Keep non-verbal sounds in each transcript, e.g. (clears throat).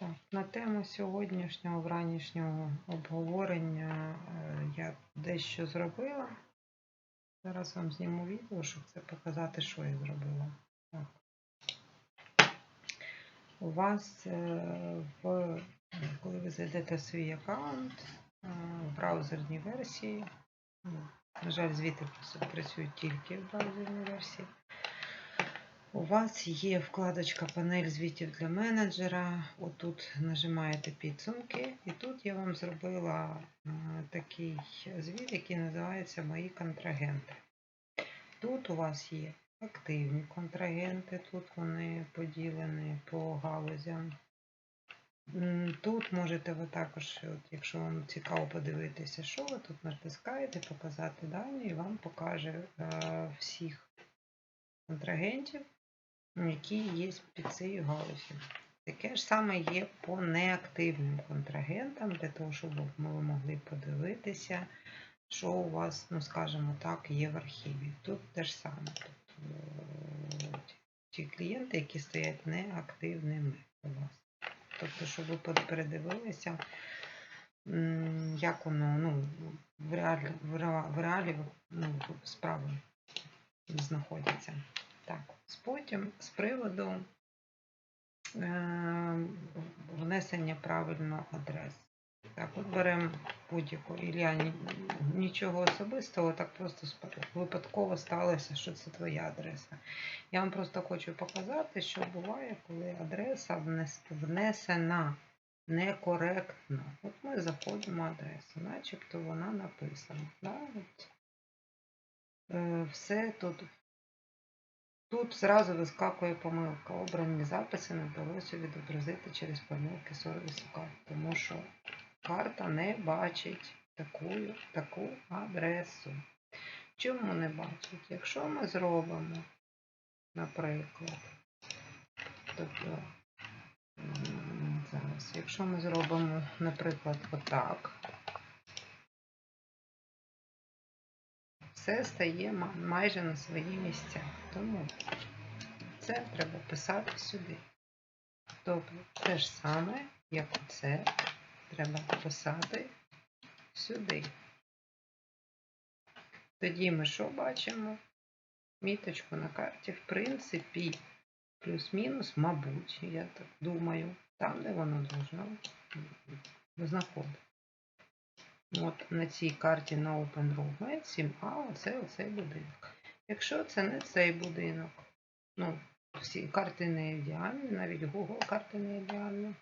Так, на тему сьогоднішнього вранішнього обговорення е, я дещо зробила. Зараз вам зніму відео, щоб це показати, що я зробила. Так. У вас, е, в, коли ви зайдете в свій аккаунт е, в браузерній версії, ну, на жаль, звіти працюють тільки в браузерній версії. У вас є вкладочка Панель звітів для менеджера. Отут нажимаєте підсумки, і тут я вам зробила е, такий звіт, який називається Мої контрагенти. Тут у вас є активні контрагенти, тут вони поділені по галузям. Тут можете ви також, от, якщо вам цікаво подивитися, що ви тут натискаєте, показати дані, і вам покаже е, всіх контрагентів, які є під цією галузю. Таке ж саме є по неактивним контрагентам, для того, щоб ви могли подивитися, що у вас, ну скажімо так, є в архіві. Тут те ж саме. Тобто, ті клієнти, які стоять неактивними у вас. Тобто, щоб ви передивилися, як воно ну, в реалі, в реалі ну, справи знаходяться. Так, потім з приводу е, внесення правильно адрес. Так, от беремо будь-яку. Ілля, нічого особистого, так просто випадково сталося, що це твоя адреса. Я вам просто хочу показати, що буває, коли адреса внесена некоректно. От ми заходимо адресу, начебто вона написана. Да? Е, все тут Тут зразу вискакує помилка. Обрані записи не вдалося відобразити через помилки сервісу карт, тому що карта не бачить таку, таку адресу. Чому не бачить? Якщо ми зробимо, наприклад, тобто, зараз, якщо ми зробимо, наприклад, отак, все стає майже на свої місця. Тому це треба писати сюди. Тобто те ж саме, як оце, треба писати сюди. Тоді ми що бачимо? Міточку на карті, в принципі, плюс-мінус, мабуть, я так думаю, там, де воно должно знаходитися. От на цій карті на OpenRoom 7А, оце оцей будинок. Якщо це не цей будинок, ну, всі карти не ідеальні, навіть Google карти не ідеальні.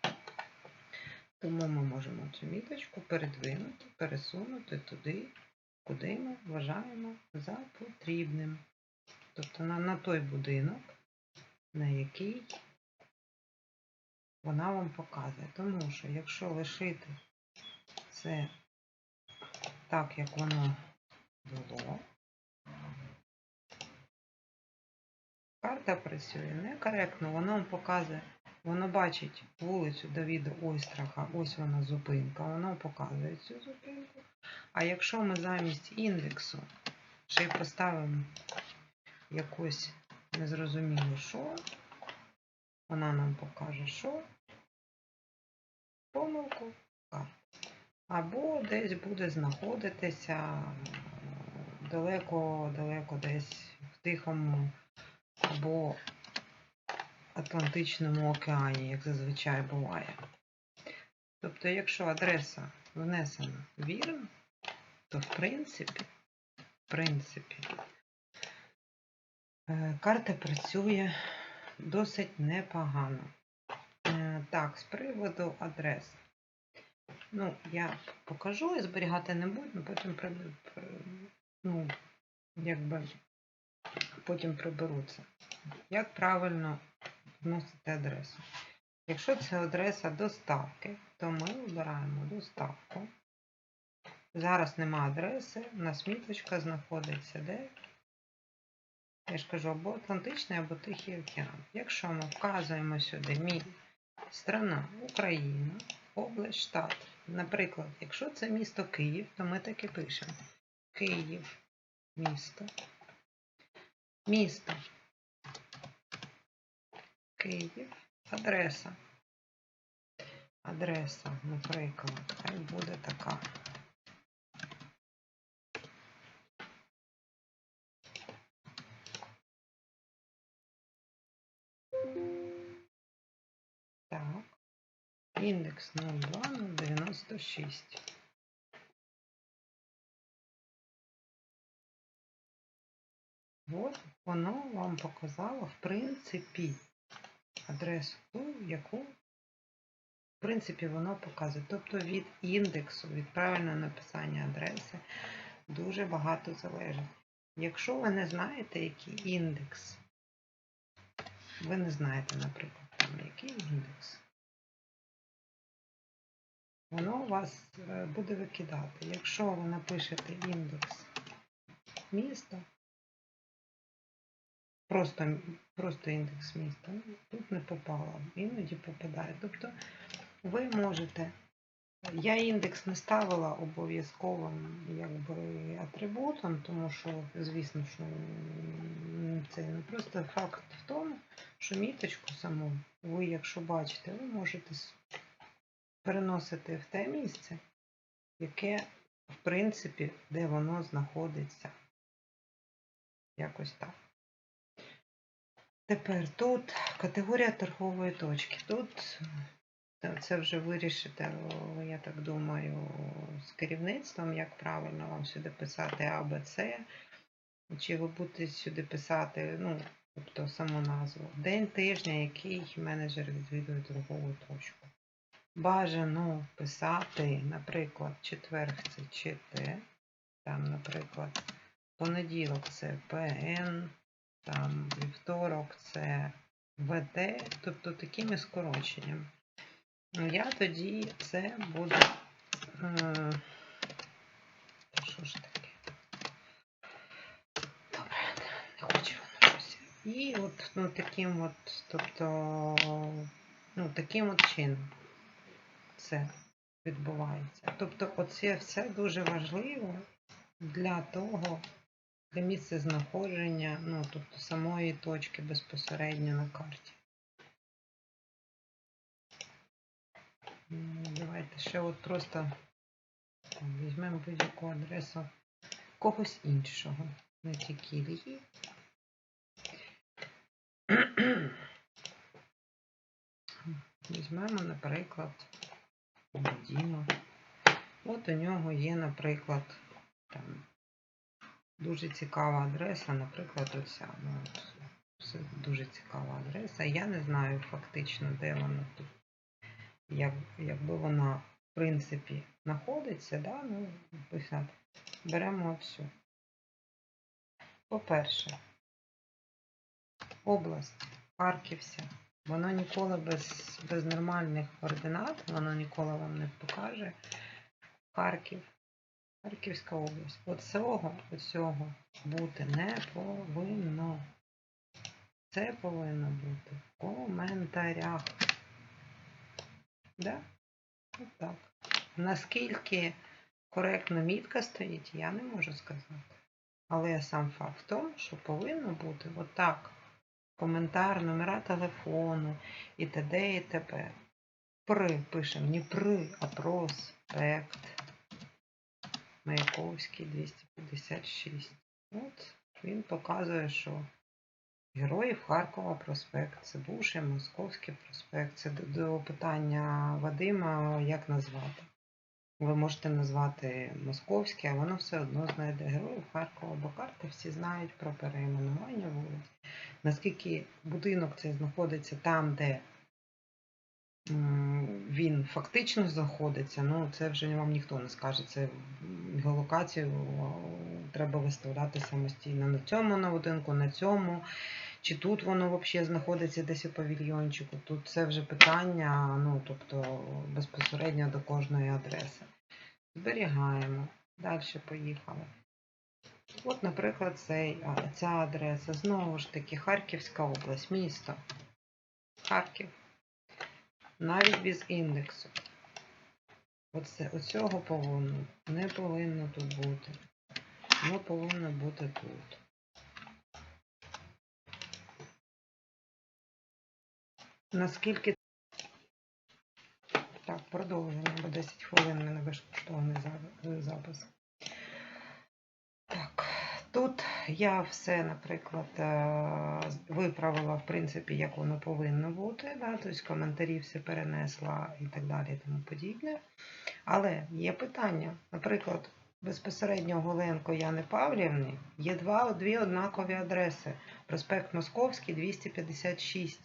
Тому ми можемо цю міточку передвинути, пересунути туди, куди ми вважаємо за потрібним. Тобто на, на той будинок, на який вона вам показує. Тому що якщо лишити це так, як воно було. Карта працює некоректно, воно вам показує, воно бачить вулицю Давіда Ойстраха, ось вона зупинка, воно показує цю зупинку. А якщо ми замість індексу ще й поставимо якусь незрозуміло що, вона нам покаже, що помилку карти. Або десь буде знаходитися далеко-далеко десь в Тихому або Атлантичному океані, як зазвичай буває. Тобто, якщо адреса внесена вірно, то в принципі, в принципі, е, карта працює досить непогано. Е, Так, з приводу адреси. Ну, я покажу і зберігати не буду, потім ну, якби потім приберу це. Як правильно вносити адресу? Якщо це адреса доставки, то ми вибираємо доставку. Зараз нема адреси, у нас міточка знаходиться де? Я ж кажу, або Атлантичний, або Тихий океан. Якщо ми вказуємо сюди мій страна Україна, область, штат. Наприклад, якщо це місто Київ, то ми так і пишемо. Київ, місто. Місто. Київ. Адреса. Адреса, наприклад, хай буде така. Так, індекс 0,2, 0,96. Ось воно вам показало, в принципі, адресу, ту, яку, в принципі, воно показує. Тобто від індексу, від правильного написання адреси дуже багато залежить. Якщо ви не знаєте, який індекс, ви не знаєте, наприклад, там який індекс, воно вас е, буде викидати. Якщо ви напишете індекс міста, просто, просто індекс міста, тут не попало, іноді попадає. Тобто ви можете. Я індекс не ставила обов'язковим якби, атрибутом, тому що, звісно, що це не просто факт в тому, що міточку саму ви, якщо бачите, ви можете переносити в те місце, яке, в принципі, де воно знаходиться. Якось так. Тепер тут категорія торгової точки. Тут це- це вже вирішите, я так думаю, з керівництвом, як правильно вам сюди писати А, Б, С. Чи ви будете сюди писати, ну, тобто саму назву. День тижня, який менеджер відвідує торгову точку. Бажано писати, наприклад, четверг це ЧТ, там, наприклад, понеділок це ПН, там вівторок це ВТ, тобто такими скороченнями. Ну, я тоді це буду. е, що ж таке? Добре, не хочу воно щось. І от ну, таким от, тобто, ну, таким от чином це відбувається. Тобто, оце все дуже важливо для того, для місця знаходження, ну, тобто самої точки безпосередньо на карті. Давайте ще от просто візьмемо будь-яку адресу когось іншого, не тільки Ільї. (clears throat) Візьмемо, наприклад, Діма. От у нього є, наприклад, там дуже цікава адреса, наприклад, оця. Ну, це дуже цікава адреса. Я не знаю фактично, де вона тут. Як, якби вона, в принципі, знаходиться, да? ну, беремо всю. По-перше, область Харківська. Воно ніколи без, без нормальних координат, воно ніколи вам не покаже. Харків, Харківська область. Оцього, оцього бути не повинно. Це повинно бути в коментарях. Да? От так. Наскільки коректно мітка стоїть, я не можу сказати. Але сам факт в тому, що повинно бути отак. Коментар, номера телефону і т.д. і т.п. При пишемо не при, а проспект. Маяковський 256. От він показує, що Героїв Харкова проспект, це бувший Московський проспект. Це до, питання Вадима, як назвати. Ви можете назвати Московський, а воно все одно знайде Героїв Харкова, бо карти всі знають про перейменування вулиць. Наскільки будинок цей знаходиться там, де він фактично знаходиться, ну це вже вам ніхто не скаже. Це м, геолокацію треба виставляти самостійно на цьому на будинку, на цьому. Чи тут воно взагалі знаходиться десь у павільйончику? Тут це вже питання, ну тобто безпосередньо до кожної адреси. Зберігаємо. Далі поїхали. От, наприклад, цей, ця адреса. Знову ж таки, Харківська область, місто. Харків. Навіть без індексу. Оце, оцього повинно, не повинно тут бути. Воно повинно бути тут. Наскільки Так, продовження, бо 10 хвилин мене безкоштовний запис. Тут я все, наприклад, е, виправила, в принципі, як воно повинно бути. Да? Тобто коментарі все перенесла і так далі, і тому подібне. Але є питання. Наприклад, безпосередньо Голенко Яни Павлівни є два, дві однакові адреси. Проспект Московський, 256.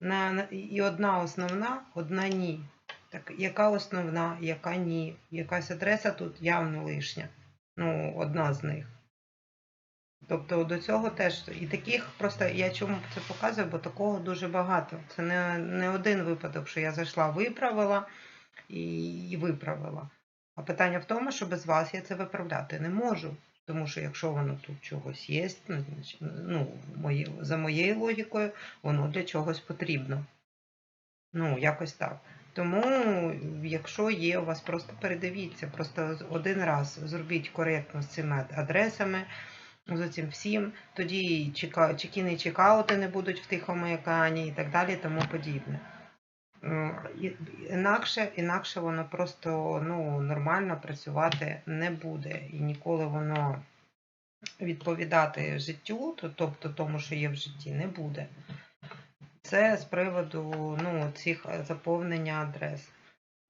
На, на- і одна основна, одна ні. Так, яка основна, яка ні? Якась адреса тут явно лишня. Ну, одна з них. Тобто до цього теж. І таких просто я чому це показую, бо такого дуже багато. Це не, не один випадок, що я зайшла, виправила і, і виправила. А питання в тому, що без вас я це виправляти не можу. Тому що якщо воно тут чогось є, ну, ну, мої, за моєю логікою, воно для чогось потрібно. Ну, якось так. Тому, якщо є у вас, просто передивіться, просто один раз зробіть коректно з цими адресами, з цим всім, тоді чека, чекіни чекаути не будуть в тихому екрані і так далі, тому подібне. Інакше, інакше воно просто ну, нормально працювати не буде. І ніколи воно відповідати життю, то- тобто тому, що є в житті, не буде. Це з приводу ну, цих е, заповнення адрес.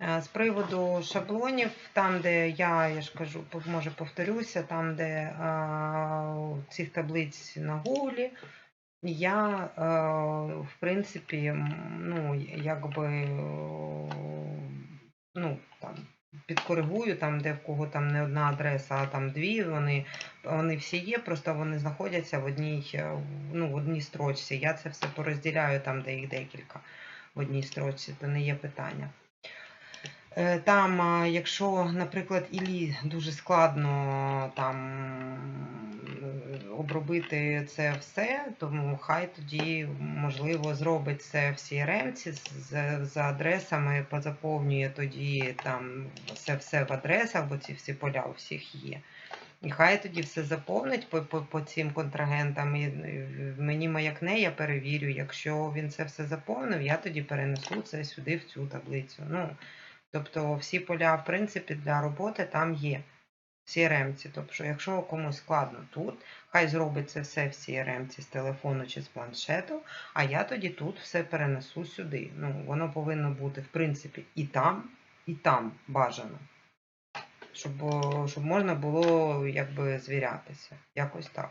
Е, З приводу шаблонів, там, де я, я ж кажу, може повторюся, там, де а, цих таблиць на Гуглі, я, е, в принципі, ну, якби, е, підкоригую, там, де в кого там не одна адреса, а там дві, вони, вони всі є, просто вони знаходяться в одній, е, ну, в одній строчці. Я це все порозділяю там, де їх декілька в одній строчці, то не є питання. Е, Там, якщо, наприклад, Ілі дуже складно там обробити це все, тому хай тоді, можливо, зробить це в CRM з, з, з адресами, позаповнює тоді там все, все в адресах, бо ці всі поля у всіх є. І хай тоді все заповнить по, по, по цим контрагентам. І мені маякне, я перевірю. Якщо він це все заповнив, я тоді перенесу це сюди, в цю таблицю. Ну, Тобто всі поля, в принципі, для роботи там є в CRM. Тобто, якщо комусь складно тут, хай зробить це все в CRM з телефону чи з планшету, а я тоді тут все перенесу сюди. Ну, воно повинно бути, в принципі, і там, і там бажано. Щоб, щоб можна було якби звірятися. Якось так.